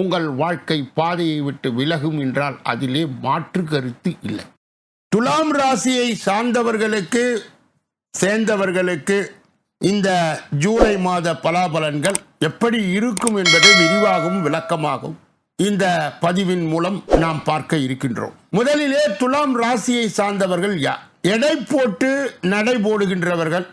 உங்கள் வாழ்க்கை பாதையை விட்டு விலகும் என்றால் அதிலே மாற்று கருத்து இல்லை. துலாம் ராசியை சார்ந்தவர்களுக்கு சேர்ந்தவர்களுக்கு இந்த ஜூலை மாத பலாபலன்கள் எப்படி இருக்கும் என்பதை விரிவாகவும் விளக்கமாகும் இந்த பதிவின் மூலம் நாம் பார்க்க இருக்கின்றோம். முதலிலே துலாம் ராசியை சார்ந்தவர்கள் யார்? எடை போட்டு நடை போடுகின்றவர்கள்.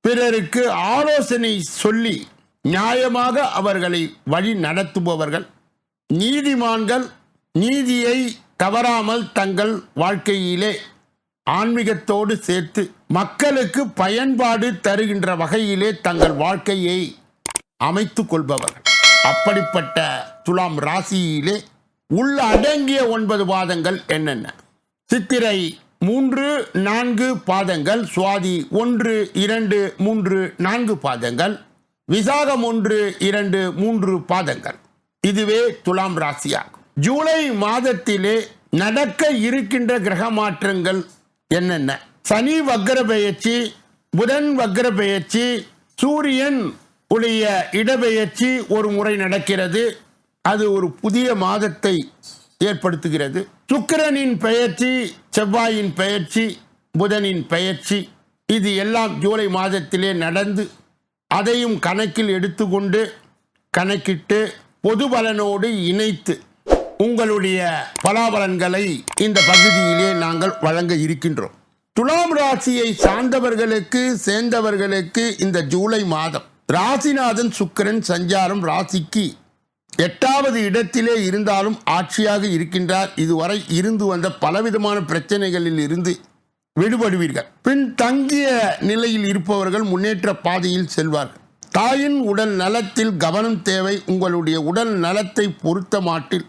பிறருக்கு ஆலோசனை சொல்லி நியாயமாக அவர்களை வழி நடத்துபவர்கள். நீதிமான்கள் நீதியை தவறாமல் தங்கள் வாழ்க்கையிலே ஆன்மீகத்தோடு சேர்த்து மக்களுக்கு பயன்பாடு தருகின்ற வகையிலே தங்கள் வாழ்க்கையை அமைத்து கொள்பவர்கள். அப்படிப்பட்ட துலாம் ராசியிலே உள்ள அடங்கிய ஒன்பது பாதங்கள் என்னென்ன? சித்திரை மூன்று நான்கு பாதங்கள் சுவாதி ஒன்று இரண்டு மூன்று நான்கு பாதங்கள் விசாகம் ஒன்று இரண்டு மூன்று பாதங்கள். இதுவே துலாம் ராசியாகும். ஜூலை மாதத்திலே நடக்க இருக்கின்ற கிரக மாற்றங்கள் என்னென்ன? சனி வக்ர பெயர்ச்சி புதன் வக்ர பெயர்ச்சி சூரியன் உடைய இடப்பெயர்ச்சி ஒரு முறை நடக்கிறது. அது ஒரு புதிய மாதத்தை ஏற்படுத்துகிறது. சுக்கிரனின் பெயர்ச்சி செவ்வாயின் பெயர்ச்சி புதனின் பெயர்ச்சி இது எல்லாம் ஜூலை மாதத்திலே நடந்து அதையும் கணக்கில் எடுத்துக்கொண்டு கணக்கிட்டு பொது பலனோடு இணைத்து உங்களுடைய பலாபலன்களை இந்த பகுதியிலே நாங்கள் வழங்க இருக்கின்றோம். துலாம் ராசியை சார்ந்தவர்களுக்கு சேர்ந்தவர்களுக்கு இந்த ஜூலை மாதம் ராசிநாதன் சுக்கிரன் சஞ்சாரம் ராசிக்கு எட்டாவது இடத்திலே இருந்தாலும் ஆட்சியாக இருக்கின்றார். இதுவரை இருந்து வந்த பலவிதமான பிரச்சனைகளில் இருந்து விடுபடுவீர்கள். பின் தங்கிய நிலையில் இருப்பவர்கள் முன்னேற்ற பாதையில் செல்வார்கள். தாயின் உடல் நலத்தில் கவனம் தேவை உங்களுடைய உடல் நலத்தை பொறுத்த மாட்டில்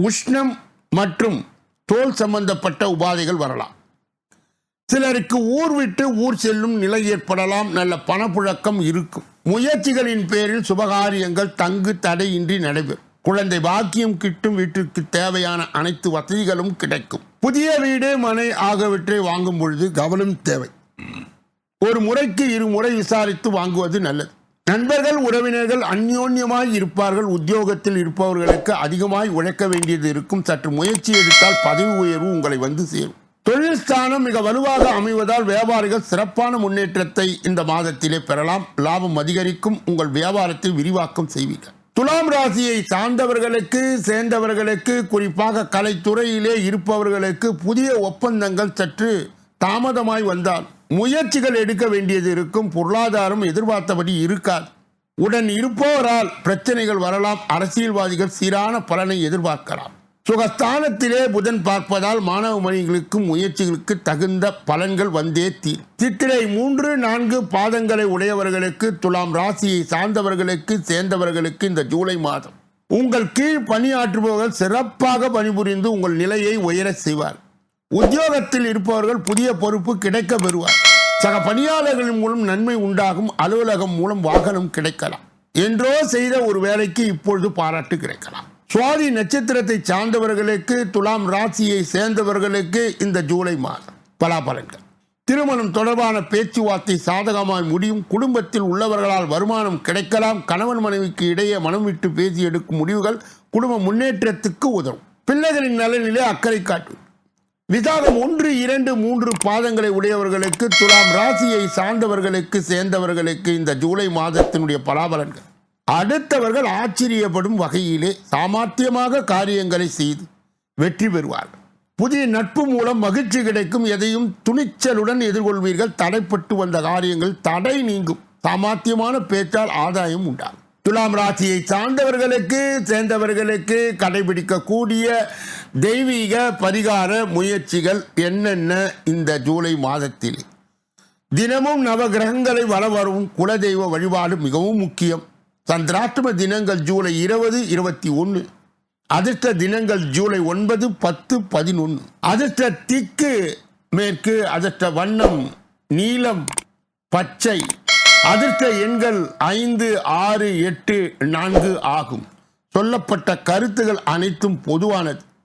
உஷ்ணம் மற்றும் தோல் சம்பந்தப்பட்ட உபாதைகள் வரலாம். சிலருக்கு ஊர் விட்டு ஊர் செல்லும் நிலை ஏற்படலாம் நல்ல பணப்புழக்கம் இருக்கும். முயற்சிகளின் பேரில் சுபகாரியங்கள் தங்கு தடையின்றி நடைபெறும். குழந்தை பாக்கியம் கிட்டும் வீட்டிற்கு தேவையான அனைத்து வசதிகளும் கிடைக்கும். புதிய வீடு மனை ஆகியவற்றை வாங்கும் பொழுது கவனம் தேவை. ஒரு முறைக்கு இருமுறை விசாரித்து வாங்குவது நல்லது. நண்பர்கள் உறவினர்கள் அந்யோன்யமாய் இருப்பார்கள். உத்தியோகத்தில் இருப்பவர்களுக்கு அதிகமாய் உழைக்க வேண்டியது இருக்கும். சற்று முயற்சி எடுத்தால் பதவி உயர்வு உங்களை வந்து சேரும். தொழில் ஸ்தானம் மிக வலுவாக அமைவதால் வியாபாரிகள் சிறப்பான முன்னேற்றத்தை இந்த மாதத்திலே பெறலாம். லாபம் அதிகரிக்கும். உங்கள் வியாபாரத்தை விரிவாக்கம் செய்வீர்கள். துலாம் ராசியை சார்ந்தவர்களுக்கு சேர்ந்தவர்களுக்கு குறிப்பாக கலைத்துறையிலே இருப்பவர்களுக்கு புதிய ஒப்பந்தங்கள் சற்று தாமதமாய் வந்தால் முயற்சிகள் எடுக்க வேண்டியது இருக்கும். பொருளாதாரம் எதிர்பார்த்தபடி இருக்காது. உடன் இருப்பவரால் பிரச்சனைகள் வரலாம். அரசியல்வாதிகள் சீரான பலனை எதிர்பார்க்கலாம். சுகஸ்தானத்திலே புதன் பார்ப்பதால் மாணவ மணிகளுக்கும் முயற்சிகளுக்கு தகுந்த பலன்கள் வந்தே தீர் சித்திரை மூன்று நான்கு பாதங்களை உடையவர்களுக்கு துலாம் ராசியை சார்ந்தவர்களுக்கு சேர்ந்தவர்களுக்கு இந்த ஜூலை மாதம். உங்கள் கீழ் பணியாற்றுபவர்கள் சிறப்பாக பணிபுரிந்து உங்கள் நிலையை உயர செய்வார் உத்தியோகத்தில் இருப்பவர்கள் புதிய பொறுப்பு கிடைக்க பெறுவார் சக பணியாளர்களின் மூலம் நன்மை உண்டாகும் அலுவலகம் மூலம் வாகனம் கிடைக்கலாம். என்றோ செய்த ஒரு வேலைக்கு இப்பொழுது பாராட்டு கிடைக்கலாம். சுவாதி நட்சத்திரத்தை சார்ந்தவர்களுக்கு துலாம் ராசியை சேர்ந்தவர்களுக்கு இந்த ஜூலை மாதம் பலாபலன்கள். திருமணம் தொடர்பான பேச்சுவார்த்தை சாதகமாய் முடியும். குடும்பத்தில் உள்ளவர்களால் வருமானம் கிடைக்கலாம். கணவன் மனைவிக்கு இடையே மனம் விட்டு பேசி எடுக்கும் முடிவுகள் குடும்ப முன்னேற்றத்துக்கு உதவும். பிள்ளைகளின் நலனிலே அக்கறை காட்டும். விசாகம் ஒன்று இரண்டு மூன்று பாதங்களை உடையவர்களுக்கு துலாம் ராசியை சார்ந்தவர்களுக்கு சேர்ந்தவர்களுக்கு இந்த ஜூலை மாதத்தினுடைய பலாபலன்கள் அடுத்தவர்கள் ஆச்சரியப்படும் வகையிலே சாமர்த்தியமாக காரியங்களை செய்து வெற்றி பெறுவார்கள். புதிய நட்பு மூலம் மகிழ்ச்சி கிடைக்கும் எதையும் துணிச்சலுடன் எதிர்கொள்வீர்கள். தடைப்பட்டு வந்த காரியங்கள் தடை நீங்கும். சாமர்த்தியமான பேச்சால் ஆதாயம் உண்டாகும். துலாம் ராசியை சார்ந்தவர்களுக்கு சேர்ந்தவர்களுக்கு கடைபிடிக்கக்கூடிய தெய்வீக பரிகார முயற்சிகள் என்னென்ன இந்த ஜூலை மாதத்தில்? தினமும் நவகிரகங்களை வளவரும் குலதெய்வ வழிபாடு மிகவும் முக்கியம். சந்திராஷ்டம தினங்கள் ஜூலை இருபது இருபத்தி ஒன்று. அதிர்ஷ்ட தினங்கள் ஜூலை ஒன்பது பத்து பதினொன்று. அதிர்ஷ்ட திக்கு மேற்கு அதிர்ஷ்ட வண்ணம் நீலம் பச்சை. அதிர்ஷ்ட எண்கள் ஐந்து ஆறு எட்டு நான்கு ஆகும். சொல்லப்பட்ட கருத்துகள் அனைத்தும் பொதுவானது.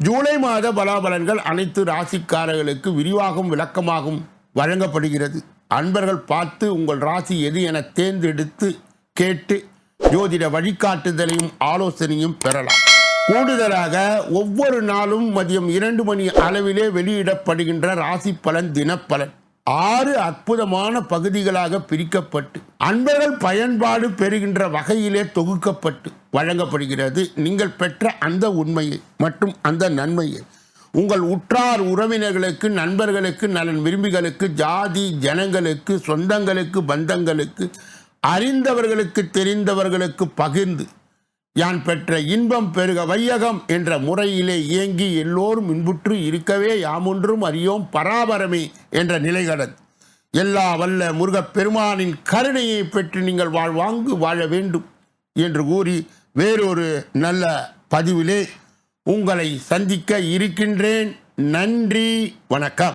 ஜூலை மாத பலாபலன்கள் அனைத்து ராசிக்காரர்களுக்கு விரிவாகவும் விளக்கமாகவும் வழங்கப்படுகிறது. அன்பர்கள் பார்த்து உங்கள் ராசி எது என தேர்ந்தெடுத்து கேட்டு ஜோதிட வழிகாட்டுதலையும் ஆலோசனையும் பெறலாம். கூடுதலாக ஒவ்வொரு நாளும் மதியம் இரண்டு மணி அளவிலே வெளியிடப்படுகின்ற ராசி பலன் தினப்பலன். ஆறு அற்புதமான பகுதிகளாக பிரிக்கப்பட்டு அன்பர்கள் பயன்பாடு பெறுகின்ற வகையிலே தொகுக்கப்பட்டு வழங்கப்படுகிறது. நீங்கள் பெற்ற அந்த உண்மையை மற்றும் அந்த நன்மையை உங்கள் உற்றார் உறவினர்களுக்கு நண்பர்களுக்கு நலன் விரும்பிகளுக்கு ஜாதி ஜனங்களுக்கு சொந்தங்களுக்கு பந்தங்களுக்கு அறிந்தவர்களுக்கு தெரிந்தவர்களுக்கு பகிர்ந்து யான் பெற்ற இன்பம் பெருக வையகம் என்ற முறையிலே இயங்கி எல்லோரும் இன்புற்று இருக்கவே யாமொன்றும் அறியோம் பராபரமே என்ற நிலைகளது எல்லா வல்ல முருகப்பெருமானின் கருணையை பெற்று நீங்கள் வாழ்வாங்கு வாழ வேண்டும் என்று கூறி வேறொரு நல்ல பதிவிலே உங்களை சந்திக்க இருக்கின்றேன். நன்றி வணக்கம்.